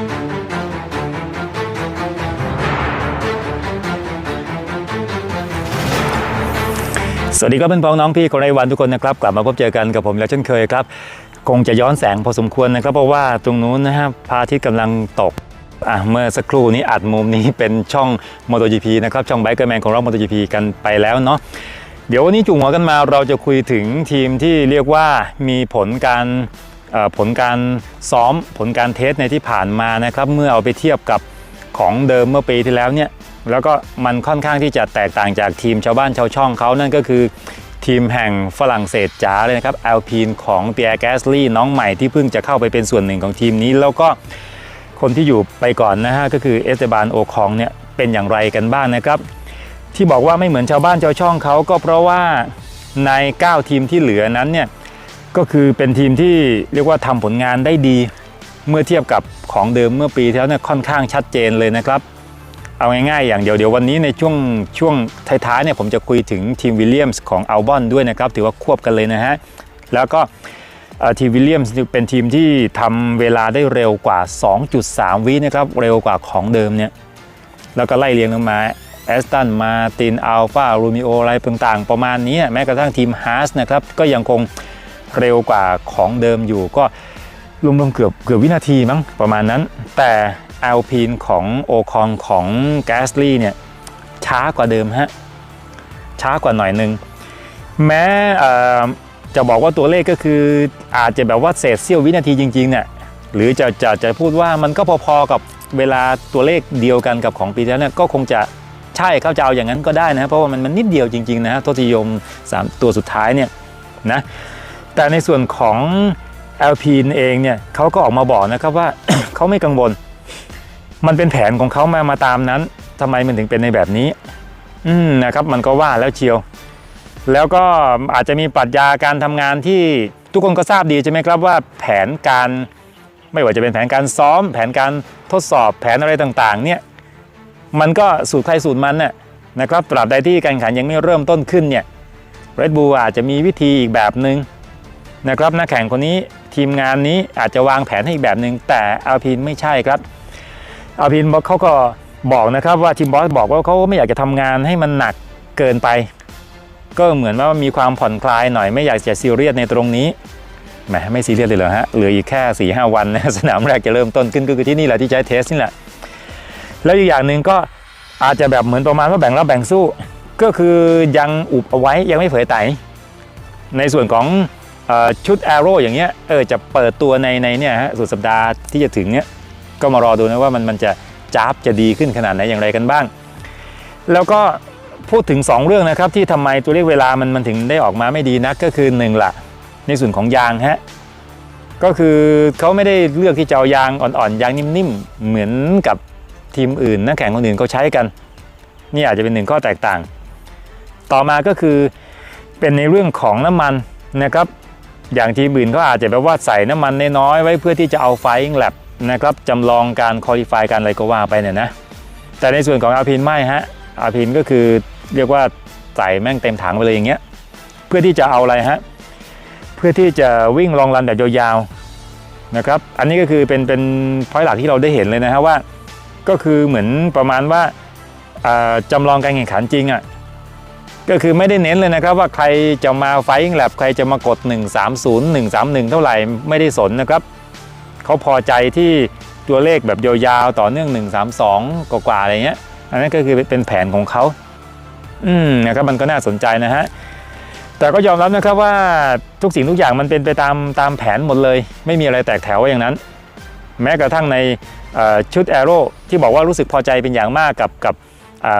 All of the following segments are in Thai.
สวัสดีครับเพื่อนพ้องน้องพี่คนไร้วันทุกคนนะครับ กลับมาพบเจอกันกับผมแล้วเช่นเคยครับ คงจะย้อนแสงพอสมควรนะครับ เพราะว่าตรงนู้นนะฮะพระอาทิตย์กำลังตกอะเมื่อสักครู่นี้อัดมุมนี้เป็นช่อง MotoGP นะครับ ช่องไบเกอร์แมนของเรา MotoGP กันไปแล้วเนาะเดี๋ยววันนี้จุงหัวกันมาเราจะคุยถึงทีมที่เรียกว่ามีผลการ ผลการซ้อมผลการเทสในที่ผ่านมานะครับ เมื่อเอาไปเทียบกับของเดิมเมื่อปีที่แล้วเนี่ยแล้วก็มันค่อนข้างที่จะแตกต่างจากทีมชาวบ้านชาวช่องเขานั่นก็คือทีมแห่งฝรั่งเศสจ๋าเลยนะครับแอลพีนของเปียร์แกสลี่น้องใหม่ที่เพิ่งจะเข้าไปเป็นส่วนหนึ่งของทีมนี้ แล้วก็คนที่อยู่ไปก่อนนะฮะก็คือเอสเตบานโอคองเนี่ยเป็นอย่างไรกันบ้างนะครับ ที่บอกว่าไม่เหมือนชาวบ้านชาวช่องเขาก็เพราะว่าใน 9 ทีมที่เหลือนั้นเนี่ย ก็คือเป็นทีมที่เรียกว่าทำผลงานได้ดี เมื่อเทียบกับของเดิมเมื่อปีที่แล้วเนี่ยค่อนข้างชัดเจนเลยนะครับ เอาง่ายๆ อย่างเดียวเดี๋ยววันนี้ในช่วงช่วงท้ายๆเนี่ยผมจะคุยถึงทีมวิลเลียมส์ของอัลบอนด้วยนะครับ ถือว่าควบกันเลยนะฮะ แล้วก็ทีมวิลเลียมส์เป็นทีมที่ทำเวลาได้เร็วกว่า 2.3 วินะครับเร็วกว่าของเดิมเนี่ยแล้วก็ไล่เรียงลงมาแอสตันมาตินอัลฟาโรมิโออะไรต่างๆ ประมาณนี้แม้กระทั่งทีมฮาร์สนะครับก็ยังคง เร็วกว่าของเดิมอยู่ก็รวมๆเกือบเกือบวินาทีมั้งประมาณนั้น แต่แอลพีนของโอคองของแกสลี่เนี่ยช้ากว่าเดิมฮะช้ากว่าหน่อยนึง แม่จะบอกว่าตัวเลขก็คืออาจจะแบบว่าเศษเสี้ยววินาทีจริงๆเนี่ยหรือจะจะจะพูดว่ามันก็พอๆกับเวลาตัวเลขเดียวกันกับของปีที่แล้วเนี่ยก็คงจะใช่เข้าจะเอาอย่างนั้นก็ได้นะเพราะว่ามันมันนิดเดียวจริงๆนะฮะทศนิยม 3 ตัวสุดท้ายเนี่ยนะ แต่ในส่วนของ l p เองเนี่ยเขาก็ออกมาบอกนะครับว่า เขาไม่กังวล มันเป็นแผนของเขามามาตามนั้นทำไมมันถึงเป็นในแบบนี้ อืมนะครับ มันก็ว่าแล้วเชียว แล้วก็อาจจะมีปรัชญาการทำงานที่ทุกคนก็ทราบดีใช่ไหมครับว่าแผนการไม่ว่าจะเป็นแผนการซ้อม แผนการทดสอบแผนอะไรต่างๆ เนี่ยมันก็สูตรใครสูตรมันน่ะนะครับตราบใดที่การแข่งขันยังไม่เริ่มต้นขึ้นเนี่ย Red Bull อาจจะมีวิธีอีกแบบหนึ่ง นะครับนักแข่งคนนี้ทีมงานนี้อาจจะวางแผนให้อีกแบบหนึ่งแต่อัลพีนไม่ใช่ครับอัลพีนบอกเขาก็บอกนะครับว่าทีมบอสบอกว่าเขาไม่อยากจะทำงานให้มันหนักเกินไป ก็เหมือนว่ามีความผ่อนคลายหน่อยไม่อยากจะซีเรียสในตรงนี้แหมไม่ซีเรียสเลยเหรอฮะเหลืออีกแค่4ี่หวันนะสนามแรกจะเริ่มต้นขึ้นก็คือที่นี่แหละที่ใช้เทสนี่แหละแล้วอีกอย่างหนึ่งก็อาจจะแบบเหมือนประมาณว่าแบ่งรับแบ่งสู้ ก็คือยังอุบเอาไว้ยังไม่เผยไตในส่วนของ ชุด Arrow อย่างเงี้ยเออจะเปิดตัวในในเนี่ยฮะสุดสัปดาห์ที่จะถึงเนี้ยก็มารอดูนะว่ามันมันจะจ้าบจะดีขึ้นขนาดไหนอย่างไรกันบ้าง แล้วก็พูดถึง 2 เรื่องนะครับที่ทำไมตัวเลขเวลามันมันถึงได้ออกมาไม่ดีนักก็คือ1ละในส่วนของยางฮะก็คือเขาไม่ได้เลือกที่จะเอายางอ่อนๆยางนิ่มๆเหมือนกับทีมอื่นนักแข่งคนอื่นเขาใช้กัน นี่อาจจะเป็นหนึ่งข้อแตกต่าง ต่อมาก็คือเป็นในเรื่องของน้ำมันนะครับ อย่างทีมอื่นเขาอาจจะแบบว่าใส่น้ำมันน้อยๆไว้เพื่อที่จะเอาไฟอิงแลบนะครับจำลองการคอลี่ฟายการอะไรก็ว่าไปเนี่ยนะแต่ในส่วนของอาพินไม่ฮะอาพินก็คือเรียกว่าใส่แม่งเต็มถังไปเลยอย่างเงี้ยเพื่อที่จะเอาอะไรฮะเพื่อที่จะวิ่งลองรันแบบยาวๆนะครับอันนี้ก็คือเป็นเป็นพอยหลักที่เราได้เห็นเลยนะฮะว่า ก็คือเหมือนประมาณว่าอ่าจำลองการแข่งขันจริงอะ่ะ ก็คือไม่ได้เน้นเลยนะครับว่าใครจะมาไฟอิงแลบใครจะมากด 130 131 เท่าไหร่ไม่ได้สนนะครับเขาพอใจที่ตัวเลขแบบยาวๆต่อเนื่อง 132 กว่าๆอะไรเงี้ย อันนั้นก็คือเป็นแผนของเขาอืมนะครับมันก็น่าสนใจนะฮะแต่ก็ยอมรับนะครับว่าทุกสิ่งทุกอย่างมันเป็นไปตามตามแผนหมดเลย ไม่มีอะไรแตกแถวอย่างนั้น แม้กระทั่งในชุด a อโร่ที่บอกว่ารู้สึกพอใจเป็นอย่างมากกับกับ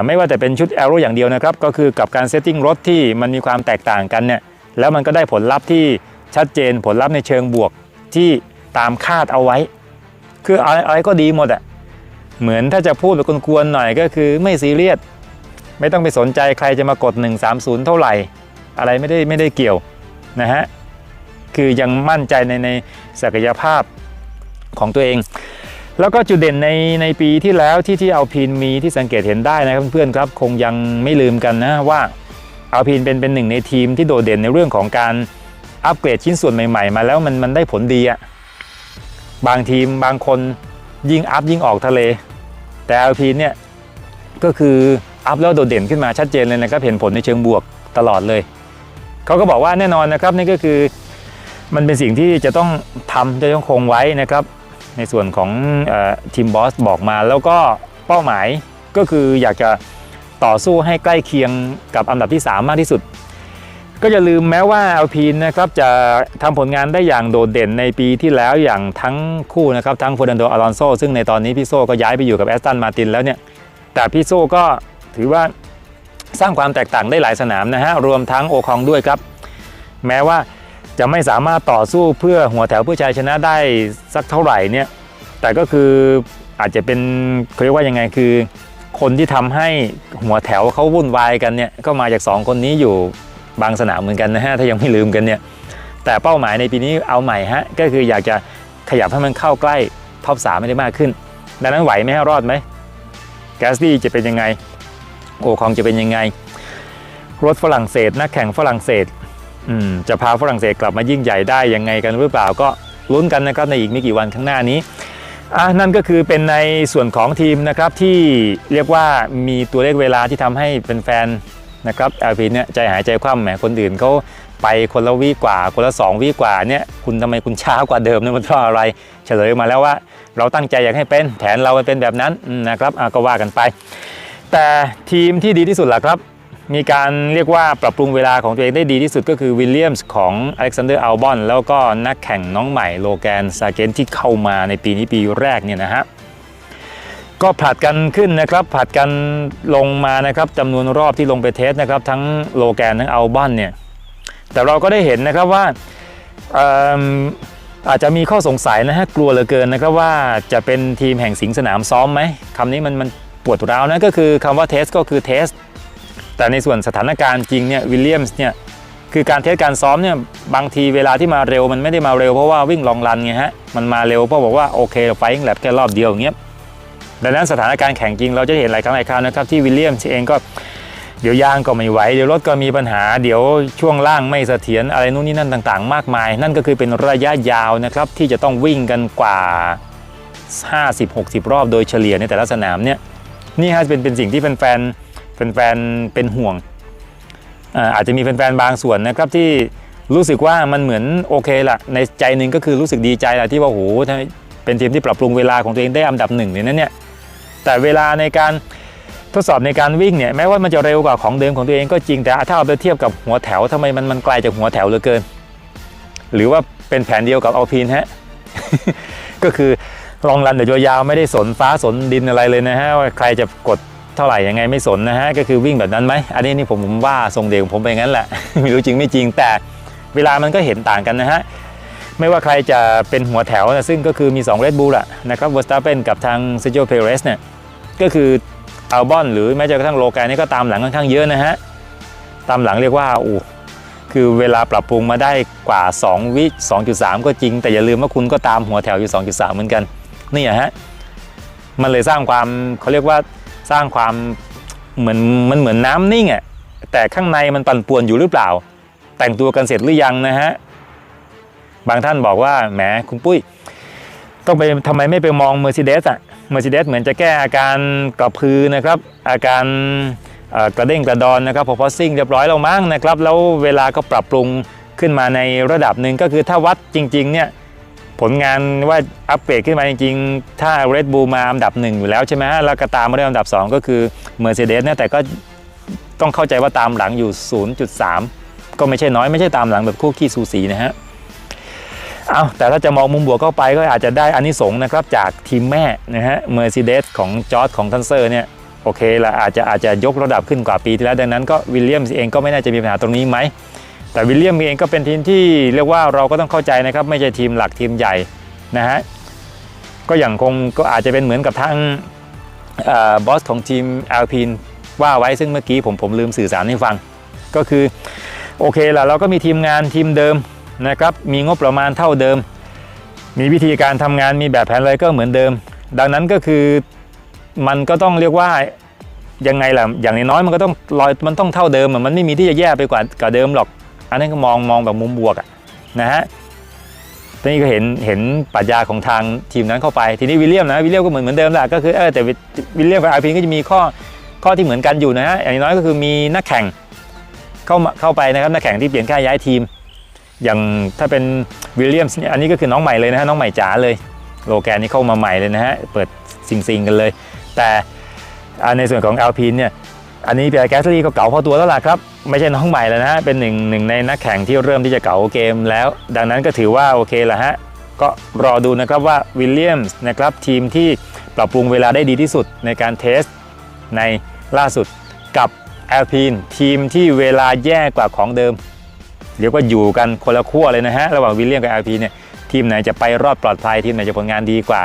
ไม่ว่าแต่เป็นชุด a อโร่อย่างเดียวนะครับก็คือกับการเซตติ้งรถที่มันมีความแตกต่างกันเนี่ยแล้วมันก็ได้ผลลัพธ์ที่ชัดเจนผลลัพธ์ในเชิงบวกที่ตามคาดเอาไว้ คืออะไรอะไรก็ดีหมดอะเหมือนถ้าจะพูดแบบกวนๆหน่อยก็คือไม่ซีเรียสไม่ต้องไปสนใจใครจะมากด 130 เท่าไหร่ อะไรไม่ได้ไม่ได้เกี่ยวนะฮะคือยังมั่นใจในในศักยภาพของตัวเอง แล้วก็จุดเด่นในในปีที่แล้วที่ที่เอาพีนมีที่สังเกตเห็นได้นะครับเพื่อนๆครับคงยังไม่ลืมกันนะว่าเอาพีนเป็นเป็นหนึ่งในทีมที่โดดเด่นในเรื่องของการอัปเกรดชิ้นส่วนใหม่ๆ มาแล้วมันมันได้ผลดีอะบางทีมบางคนยิ่งอัพยิ่งออกทะเล แต่ Alpine เนี่ยก็คืออัพแล้วโดดเด่นขึ้นมาชัดเจนเลยนะครับเห็นผลในเชิงบวกตลอดเลยเขาก็บอกว่าแน่นอนนะครับนี่ก็คือมันเป็นสิ่งที่จะต้องทำจะต้องคงไว้นะครับ ในส่วนของอทีมบอสบอกมา แล้วก็เป้าหมายก็คืออยากจะต่อสู้ให้ใกล้เคียงกับอันดับที่ 3 มากที่สุด ก็อย่าลืมแม้ว่าอัลพีนนะครับจะทำผลงานได้อย่างโดดเด่นในปีที่แล้วอย่างทั้งคู่นะครับทั้งฟ e ร์นันโดอลอนโซซึ่งในตอนนี้พี่โซก็ย้ายไปอยู่กับแอสตันมาตินแล้วเนี่ยแต่พี่โซก็ถือว่าสร้างความแตกต่างได้หลายสนามนะฮะรวมทั้งโอคองด้วยครับ แม้ว่า จะไม่สามารถต่อสู้เพื่อหัวแถวเพื่อชัยชนะได้สักเท่าไหร่เนี่ยแต่ก็คืออาจจะเป็นเขาเรียกว่ายังไงคือ คนที่ทำให้หัวแถวเขาวุ่นวายกันเนี่ยก็มาจากสองคนนี้อยู่บางสนามเหมือนกันนะฮะถ้ายังไม่ลืมกันเนี่ยแต่เป้าหมายในปีนี้เอาใหม่ฮะก็คืออยากจะขยับให้มันเข้าใกล้ท็อปสามไม่ได้มากขึ้น ดังนั้นไหวไหมฮะรอดไหมแกสตี้จะเป็นยังไงโอคองจะเป็นยังไง รถฝรั่งเศสนักแข่งฝรั่งเศส จะพาฝรั่งเศสกลับมายิ่งใหญ่ได้ยังไงกันหรือเปล่าก็ลุ้นกันนะครับในอีกไม่กี่วันข้างหน้านี้นั่นก็คือเป็นในส่วนของทีมนะครับที่เรียกว่ามีตัวเลขเวลาที่ทำให้เป็นแฟนนะครับแอลพีเนี่ยใจหายใจคว่ำแหมคนอื่นเขาไปคนละวิกว่า คนละ 2 วิกว่าเนี่ยคุณทำไมคุณช้ากว่าเดิมเนี่ยมันเพราะอะไร เฉลยมาแล้วว่า เราตั้งใจอยากให้เป็นแผนเราเป็นแบบนั้นนะครับก็ว่ากันไป แต่ทีมที่ดีที่สุดล่ะครับ มีการเรียกว่าปรับปรุงเวลาของตัวเองได้ดีที่สุดก็คือวิลเลียมส์ของอเล็กซานเดอร์อัลบอนแล้วก็นักแข่งน้องใหม่โลแกนซาเกนที่เข้ามาในปีนี้ปีแรกเนี่ยนะฮะก็ผลัดกันขึ้นนะครับผลัดกันลงมานะครับจำนวนรอบที่ลงไปเทสนะครับ ทั้งโลแกนทั้งอัลบอนเนี่ยแต่เราก็ได้เห็นนะครับว่าอาจจะมีข้อสงสัยนะฮะกลัวเหลือเกินนะครับว่าจะเป็นทีมแห่งสิงสนามซ้อมไหมคำนี้มันมันปวดร้าวนะก็คือคำว่าเทสก็คือเทส แต่ในส่วนสถานการณ์จริงเนี่ยวิลเลียมส์เนี่ยคือการเทสการซ้อมเนี่ยบางทีเวลาที่มาเร็วมันไม่ได้มาเร็วเพราะว่าวิ่งลองรันไงฮะมันมาเร็วเพราะบอกว่าโอเคไฟล์แลบแค่รอบเดียวอย่างเงี้ยดังนั้นสถานการณ์แข่งจริงเราจะเห็นหลายครั้งหลายคราวนะครับที่วิลเลียมส์เองก็เดี๋ยวยางก็ไม่ไหวเดี๋ยวรถก็มีปัญหาเดี๋ยวช่วงล่างไม่เสถียรอะไรนู่นนี่นั่นต่างๆ มากมาย นั่นก็คือเป็นระยะยาวนะครับที่จะต้องวิ่งกันกว่า 50-60 รอบโดยเฉลี่ยในแต่ละสนามเนี่ยนี่ฮะเป็นเป็นสิ่งที่แฟนๆ แฟนๆเป็นห่วงอาจจะมีแฟนๆบางส่วนนะครับที่รู้สึกว่ามันเหมือนโอเคละในใจหนึ่งก็คือรู้สึกดีใจละที่ว่าโหเป็นทีมที่ปรับปรุงเวลาของตัวเองได้อันดับหนึ่งเลยนะเนี่ยแต่เวลาในการทดสอบในการวิ่งเนี่ยแม้ว่ามันจะเร็วกว่าของเดิมของตัวเองก็จริงแต่ถ้าเอาไปเทียบกับหัวแถวทำไมมันมันไกลจากหัวแถวเหลือเกิน หรือว่าเป็นแผนเดียวกับอัลพีนฮะก็คือลองรันเดี๋ยวยาวๆไม่ได้สนฟ้าสนดินอะไรเลยนะฮะว่าใครจะกด เท่าไหร่ยังไงไม่สนนะฮะก็คือวิ่งแบบนั้นไหมอันนี้นี่ผมผมว่าทรงเดียวของผมไปงั้นแหละ ไม่รู้จริงไม่จริงแต่เวลามันก็เห็นต่างกันนะฮะไม่ว่าใครจะเป็นหัวแถวนะซึ่งก็คือมี2 Red Bull อะนะครับเวอร์สตาเปนกับทางเซจิโอเพเรสเนี่ยก็คืออัลบอนหรือแม้จะกระทั่งโลแกนนี่ก็ตามหลังค่อนข้างเยอะนะฮะตามหลังเรียกว่าโอ้คือเวลาปรับปรุงมาได้กว่า 2 วิ 2.3 ก็จริง แต่อย่าลืมว่าคุณก็ตามหัวแถวอยู่ 2.3 เหมือนกันนี่ฮะมันเลยสร้างความเขาเรียกว่า สร้างความเหมือนมันเหมือนน้ำนิ่งอะ่ะแต่ข้างในมันปั่นป่วนอยู่หรือเปล่า แต่งตัวกันเสร็จหรือยังนะฮะบางท่านบอกว่าแหมคุณปุ้ย ต้องไปทำไมไม่ไปมอง Mercedes อะ Mercedes เหมือนจะแก้อาการกระพือนะครับ อาการกระเด้งกระดอนนะครับพอพอซิ่งเรียบร้อยแล้วมั้งนะครับ แล้วเวลาก็ปรับปรุงขึ้นมาในระดับหนึ่งก็คือถ้าวัดจริงๆเนี่ย ผลงานว่าอัปเกรดขึ้นมาจริงๆ ถ้า Red Bull มาอันดับหนึ่งอยู่แล้วใช่ไหมฮะแล้วก็ตามมาด้วยอันดับ 2 ก็คือ Mercedes เนี่ยแต่ก็ต้องเข้าใจว่าตามหลังอยู่ 0.3 ก็ไม่ใช่น้อยไม่ใช่ตามหลังแบบคู่ขี้สูสีนะฮะเอาแต่ถ้าจะมองมุมบวกเข้าไปก็อาจจะได้อานิสงส์นะครับจากทีมแม่นะฮะ Mercedes ของจอร์ดของทันเซอร์เนี่ยโอเคละอาจจะอาจจะยกระดับขึ้นกว่าปีที่แล้วดังนั้นก็วิลเลียมส์เองก็ไม่น่าจะมีปัญหาตรงนี้ไหม แต่วิลเลียมเองก็เป็นทีมที่เรียกว่าเราก็ต้องเข้าใจนะครับ ไม่ใช่ทีมหลักทีมใหญ่นะฮะก็อย่างคงก็อาจจะเป็นเหมือนกับทางบอสของทีมแอลพีนว่าไว้ซึ่งเมื่อกี้ผมผมลืมสื่อสารให้ฟัง ก็คือโอเคละเราก็มีทีมงานทีมเดิมนะครับมีงบประมาณเท่าเดิม มีวิธีการทำงานมีแบบแผนอะไรก็เหมือนเดิม ดังนั้นก็คือมันก็ต้องเรียกว่ายังไงล่ะอย่างน้อยมันก็ต้องลอยมันต้องเท่าเดิมมันไม่มีที่จะแย่ไปกว่ากว่าเดิมหรอก อันนั้นก็มองมองแบบมุมบวกอะนะฮะทีนี้ก็เห็นเห็นปรัชญาของทางทีมนั้นเข้าไป ทีนี้วิลเลียมนะวิลเลียมก็เหมือนเหมือนเดิมแหละก็คือเออแต่วิลเลียมกับอาร์พีก็จะมีข้อข้อที่เหมือนกันอยู่นะฮะอย่างน้อยก็คือมีนักแข่งเข้ามาเข้าไปนะครับนักแข่งที่เปลี่ยนค่ายย้ายทีม อย่างถ้าเป็นวิลเลียมอันนี้ก็คือน้องใหม่เลยนะฮะน้องใหม่จ๋าเลย โลแกนนี่เข้ามาใหม่เลยนะฮะเปิดซิงซิงกันเลย แต่ในส่วนของ a l ล i n e เนี่ย อันนี้เปียร์แกสลี่ก็เก่าพอตัวแล้วล่ะครับ ไม่ใช่น้องใหม่แล้วนะฮะ เป็นหนึ่งหนึ่งในนักแข่งที่เริ่มที่จะเก่าเกมแล้ว ดังนั้นก็ถือว่าโอเคละฮะ ก็รอดูนะครับว่าวิลเลียมส์นะครับทีมที่ปรับปรุงเวลาได้ดีที่สุดในการเทส ในล่าสุดกับแอลพีนทีมที่เวลาแย่กว่าของเดิมเดี๋ยวก็อยู่กันคนละขั้วเลยนะฮะ ระหว่างวิลเลียมกับแอลพีเนี่ยทีมไหนจะไปรอดปลอดภัยทีมไหนจะผลงานดีกว่า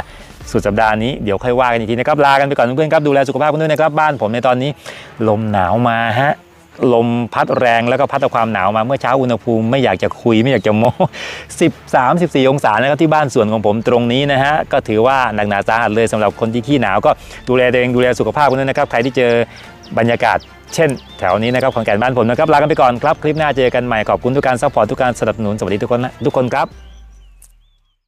สุดสัปดาห์นี้เดี๋ยวค่อยว่ากันอีกทีนะครับลากันไปก่อนเพื่อนๆครับดูแลสุขภาพกันด้วยนะครับบ้านผมในตอนนี้ ลมหนาวมาฮะลมพัดแรงแล้วก็พัดเอาความหนาวมาเมื่อเช้าอุณหภูมิไม่อยากจะคุยไม่อยากจะโม้13 14 องศานะครับที่บ้านส่วนของผมตรงนี้นะฮะก็ถือว่าหนักหนาสาหัสเลยสำหรับคนที่ขี้หนาวก็ดูแลตัวเองดูแลสุขภาพกันด้วยนะครับใครที่เจอบรรยากาศเช่นแถวนี้นะครับขอนแก่นบ้านผมนะครับลากันไปก่อนครับ คลิปหน้าเจอกันใหม่ขอบคุณทุกการซัพพอร์ตทุกการสนับสนุนสวัสดีทุกคนนะทุกคนครับ